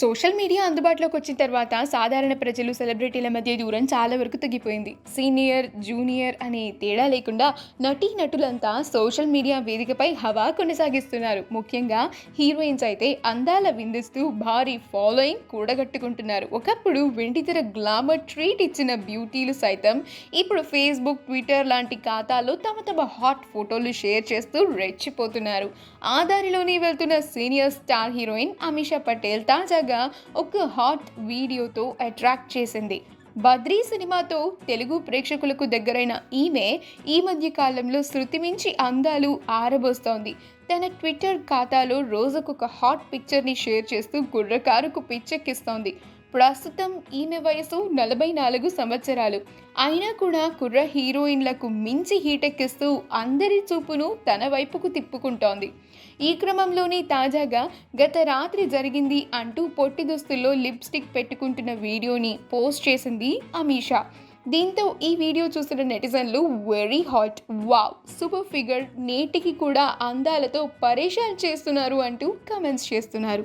Social media అందుబాటులోకి వచ్చిన తర్వాత సాధారణ ప్రజలు సెలబ్రిటీల మధ్య దూరం చాలా వరకు తగ్గిపోయింది. సీనియర్ జూనియర్ అనే తేడా లేకుండా నటీ నటులంతా సోషల్ మీడియా వేదికపై హవా కొనసాగిస్తున్నారు. ముఖ్యంగా హీరోయిన్స్ అయితే అందాల విందిస్తూ భారీ ఫాలోయింగ్ కూడగట్టుకుంటున్నారు. ఒకప్పుడు వెండితెర గ్లామర్ ట్రీట్ ఇచ్చిన బ్యూటీలు సైతం ఇప్పుడు ఫేస్బుక్ ట్విట్టర్ లాంటి ఖాతాల్లో తమ తమ హాట్ ఫోటోలు షేర్ చేస్తూ రెచ్చిపోతున్నారు. ఆ దారిలోనే వెళ్తున్న senior star heroine Ameesha Patel తాజాగా ఒక హాట్ వీడియోతో అట్రాక్ట్ చేసింది. బద్రీ సినిమాతో తెలుగు ప్రేక్షకులకు దగ్గరైన ఈమె ఈ మధ్య కాలంలో శృతిమించి అందాలు ఆరబోస్తోంది. తన ట్విట్టర్ ఖాతాలో రోజుకొక హాట్ పిక్చర్ని షేర్ చేస్తూ గుర్రకారుకు పిచ్చెక్కిస్తోంది. ప్రస్తుతం ఈమె వయసు నలభై నాలుగు సంవత్సరాలు. అయినా కూడా కుర్ర హీరోయిన్లకు మించి హీటెక్కిస్తూ అందరి చూపును తన వైపుకు తిప్పుకుంటోంది. ఈ క్రమంలోనే తాజాగా గత రాత్రి జరిగింది అంటూ పొట్టి దుస్తుల్లో లిప్స్టిక్ పెట్టుకుంటున్న వీడియోని పోస్ట్ చేసింది అమీషా. దీంతో ఈ వీడియో చూసిన నెటిజన్లు very hot. Wow! Super figure నేటికి కూడా అందాలతో పరేషాన్ చేస్తున్నారు అంటూ కమెంట్స్ చేస్తున్నారు.